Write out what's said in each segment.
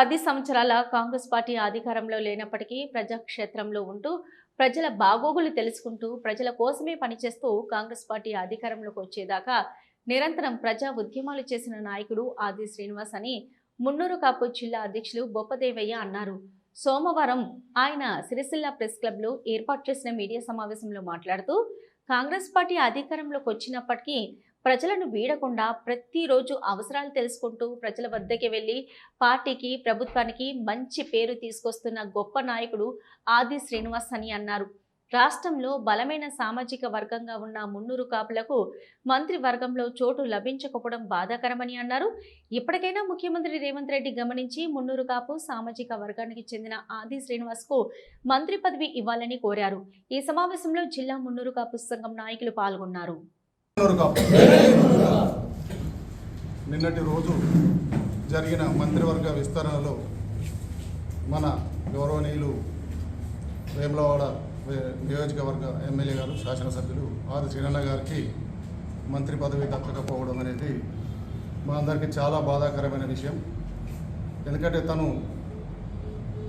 పది సంవత్సరాల కాంగ్రెస్ పార్టీ అధికారంలో లేనప్పటికీ ప్రజాక్షేత్రంలో ఉంటూ ప్రజల బాగోగులు తెలుసుకుంటూ ప్రజల కోసమే పనిచేస్తూ కాంగ్రెస్ పార్టీ అధికారంలోకి వచ్చేదాకా నిరంతరం ప్రజా ఉద్యమాలు చేసిన నాయకుడు ఆది శ్రీనివాస్ అని మున్నూరు కాపు జిల్లా అధ్యక్షులు బొప్పదేవయ్య అన్నారు. సోమవారం ఆయన సిరిసిల్ల ప్రెస్ క్లబ్లో ఏర్పాటు చేసిన మీడియా సమావేశంలో మాట్లాడుతూ కాంగ్రెస్ పార్టీ అధికారంలోకి వచ్చినప్పటికీ ప్రజలను వీడకుండా ప్రతిరోజు అవసరాలు తెలుసుకుంటూ ప్రజల వద్దకి వెళ్ళి పార్టీకి ప్రభుత్వానికి మంచి పేరు తీసుకొస్తున్న గొప్ప నాయకుడు ఆది శ్రీనివాస్ అని అన్నారు. రాష్ట్రంలో బలమైన సామాజిక వర్గంగా ఉన్న మున్నూరు కాపులకు మంత్రి వర్గంలో చోటు లభించకపోవడం బాధాకరమని అన్నారు. ఇప్పటికైనా ముఖ్యమంత్రి రేవంత్ రెడ్డి గమనించి మున్నూరు కాపు సామాజిక వర్గానికి చెందిన ఆది శ్రీనివాస్కు మంత్రి పదవి ఇవ్వాలని కోరారు. ఈ సమావేశంలో జిల్లా మున్నూరు కాపు సంఘం నాయకులు పాల్గొన్నారు. నిన్నటి రోజు జరిగిన మంత్రివర్గ విస్తరణలో మన గౌరవనీయులు వేములవాడ నియోజకవర్గ ఎమ్మెల్యే గారు శాసనసభ్యులు ఆది శ్రీనన్న గారికి మంత్రి పదవి దక్కకపోవడం అనేది మా అందరికీ చాలా బాధాకరమైన విషయం. ఎందుకంటే తను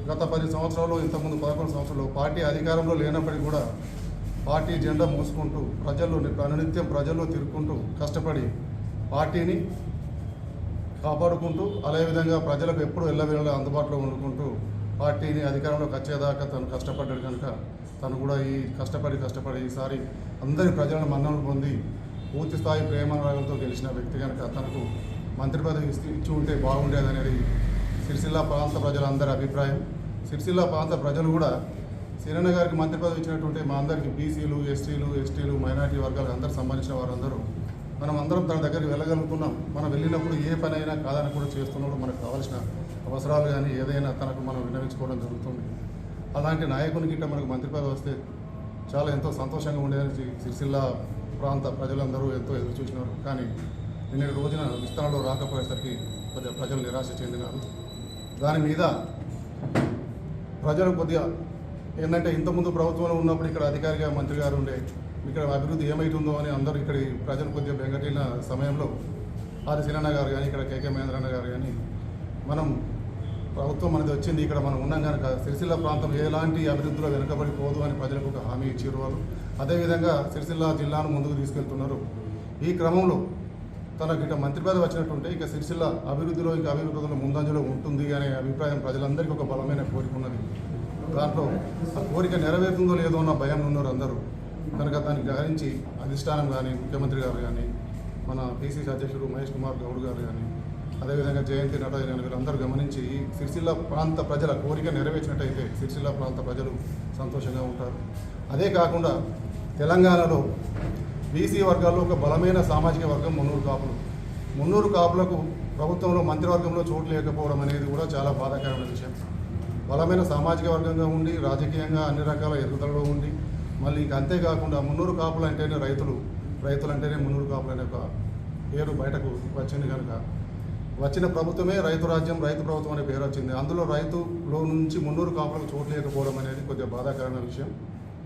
గత పది సంవత్సరాలు ఇంతకుముందు పదకొండు సంవత్సరాలు పార్టీ అధికారంలో లేనప్పటికీ కూడా పార్టీ జెండా మూసుకుంటూ ప్రజల్లో అనునిత్యం ప్రజల్లో తిరుక్కుంటూ కష్టపడి పార్టీని కాపాడుకుంటూ అదేవిధంగా ప్రజలకు ఎప్పుడు ఎల్లవేళలా అందుబాటులో ఉండుకుంటూ పార్టీని అధికారంలోకి వచ్చేదాకా తను కష్టపడ్డాడు కనుక తను కూడా ఈ కష్టపడి కష్టపడి ఈసారి అందరి ప్రజలను మన్ననలు పొంది పూర్తి స్థాయి ప్రేమానురాగంతో గెలిచిన వ్యక్తి కనుక తనకు మంత్రి పదవి ఇచ్చి ఉంటే బాగుండేదనేది సిరిసిల్ల ప్రాంత ప్రజలందరి అభిప్రాయం. సిరిసిల్ల ప్రాంత ప్రజలు కూడా సిరణ గారికి మంత్రి పదవి ఇచ్చినటువంటి మా అందరికీ బీసీలు ఎస్టీలు ఎస్టీలు మైనార్టీ వర్గాలకు అందరికి సంబంధించిన వారందరూ మనం అందరం తన దగ్గరికి వెళ్ళగలుగుతున్నాం. మనం వెళ్ళినప్పుడు ఏ పని అయినా కాదని కూడా చేస్తున్నప్పుడు మనకు కావాల్సిన అవసరాలు కానీ ఏదైనా తనకు మనం విన్నవించుకోవడం జరుగుతుంది. అలాంటి నాయకుని గిట్ట మనకు మంత్రి పదవి వస్తే చాలా ఎంతో సంతోషంగా ఉండేదని సిరిసిల్ల ప్రాంత ప్రజలందరూ ఎంతో ఎదురు చూసినారు. కానీ నిన్నటి రోజున విస్తరణలో రాకపోయేసరికి కొద్దిగా ప్రజలు నిరాశ చెందినారు. దాని మీద ప్రజలు కొద్దిగా ఏంటంటే ఇంతకుముందు ప్రభుత్వంలో ఉన్నప్పుడు ఇక్కడ అధికారిగా మంత్రి గారు ఉండే ఇక్కడ అభివృద్ధి ఏమైతుందో అని అందరూ ఇక్కడ ప్రజలు కొద్దిగా బెంగటిన సమయంలో ఆది సినన్న గారు కానీ ఇక్కడ కేకే మహేంద్రన్న గారు కానీ మనం ప్రభుత్వం అనేది వచ్చింది ఇక్కడ మనం ఉన్నాం కనుక సిరిసిల్ల ప్రాంతం ఎలాంటి అభివృద్ధిలో వెనుకబడిపోదు అని ప్రజలకు ఒక హామీ ఇచ్చారు వాళ్ళు. అదేవిధంగా సిరిసిల్ల జిల్లాను ముందుకు తీసుకెళ్తున్నారు. ఈ క్రమంలో తనకు ఇక మంత్రి పదవి వచ్చినట్టుంటే ఇక సిరిసిల్ల అభివృద్ధిలో ఇంకా అభివృద్ధిలో ముందంజలో ఉంటుంది అనే అభిప్రాయం ప్రజలందరికీ ఒక బలమైన కోరిక ఉన్నది. దాంట్లో ఆ కోరిక నెరవేరుతుందో లేదో అన్న భయం ఉన్నారు అందరూ. కనుక దాన్ని గ్రహించి అధిష్టానం కానీ ముఖ్యమంత్రి గారు కానీ మన పీసీసీ అధ్యక్షుడు మహేష్ కుమార్ గౌడ్ గారు కానీ అదేవిధంగా జయంతి నటరాజన్ గారు వీళ్ళందరూ గమనించి ఈ సిరిసిల్ల ప్రాంత ప్రజల కోరిక నెరవేర్చినట్టయితే సిరిసిల్ల ప్రాంత ప్రజలు సంతోషంగా ఉంటారు. అదే కాకుండా తెలంగాణలో బీసీ వర్గాల్లో ఒక బలమైన సామాజిక వర్గం మున్నూరు కాపులు. మున్నూరు కాపులకు ప్రభుత్వంలో మంత్రివర్గంలో చోటు లేకపోవడం అనేది కూడా చాలా బాధాకరమైన విషయం. బలమైన సామాజిక వర్గంగా ఉండి రాజకీయంగా అన్ని రకాల ఎదుగుదలలో ఉండి మళ్ళీ ఇంక అంతేకాకుండా మున్నూరు కాపులు అంటేనే రైతులు రైతులు అంటేనే మున్నూరు కాపులు అనే ఒక పేరు బయటకు వచ్చింది కనుక. వచ్చిన ప్రభుత్వమే రైతు రాజ్యం రైతు ప్రభుత్వం అనే పేరు వచ్చింది. అందులో రైతులో నుంచి మున్నూరు కాపులకు చోటు లేకపోవడం అనేది కొద్దిగా బాధాకరమైన విషయం.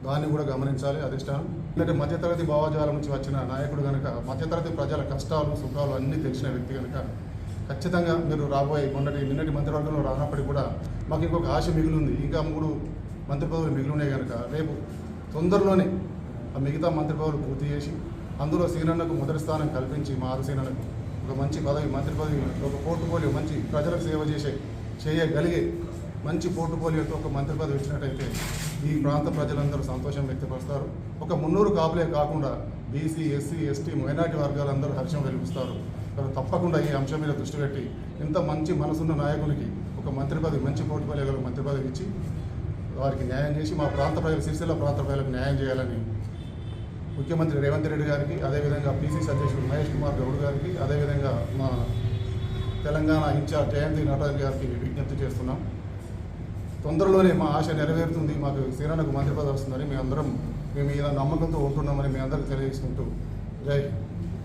దాన్ని కూడా గమనించాలి అధిష్టానం. ఎందుకంటే మధ్యతరగతి భావజాలం నుంచి వచ్చిన నాయకుడు కనుక మధ్యతరగతి ప్రజల కష్టాలు సుఖాలు అన్నీ తెలిసిన వ్యక్తి కనుక ఖచ్చితంగా మీరు రాబోయే మొన్నటి నిన్నటి మంత్రివర్గంలో రానప్పటికీ కూడా మాకు ఇంకొక ఆశ మిగిలింది. ఇంకా మూడు మంత్రి పదవులు మిగిలినాయి కనుక రేపు తొందరలోనే ఆ మిగతా మంత్రి పదవులు పూర్తి చేసి అందులో సీనన్నకు మొదటి స్థానం కల్పించి మా ఆరుసీనన్నకు ఒక మంచి పదవి మంత్రి పదవి ఒక పోర్టుపోలియో మంచి ప్రజలకు సేవ చేసే చేయగలిగే మంచి పోర్టుపోలియోతో ఒక మంత్రి పదవి ఇచ్చినట్టయితే ఈ ప్రాంత ప్రజలందరూ సంతోషం వ్యక్తపరుస్తారు. ఒక మున్నూరు కాపులే కాకుండా బీసీ ఎస్సీ ఎస్టీ మైనార్టీ వర్గాలందరూ హర్షం వెలిపిస్తారు మరి తప్పకుండా ఈ అంశం మీద దృష్టి పెట్టి ఇంత మంచి మనసున్న నాయకునికి ఒక మంత్రి పదవి మంచి పోర్టుపోలియో గల మంత్రి పదవి ఇచ్చి వారికి న్యాయం చేసి మా ప్రాంత ప్రజలు సిరిసిల్ల ప్రాంత ప్రజలకు న్యాయం చేయాలని ముఖ్యమంత్రి రేవంత్ రెడ్డి గారికి అదేవిధంగా పీసీసీ అధ్యక్షుడు మహేష్ కుమార్ గౌడ్ గారికి అదేవిధంగా మా తెలంగాణ ఇన్ఛార్జ్ జయంతి నటరాజన్ గారికి విజ్ఞప్తి చేస్తున్నాం. తొందరలోనే మా ఆశ నెరవేరుతుంది మాకు శ్రీరాణకు మంత్రి పదవి వస్తుందని మేమందరం మేము ఇలా నమ్మకంతో ఉంటున్నామని మీ అందరికీ తెలియజేసుకుంటూ జై హింద్.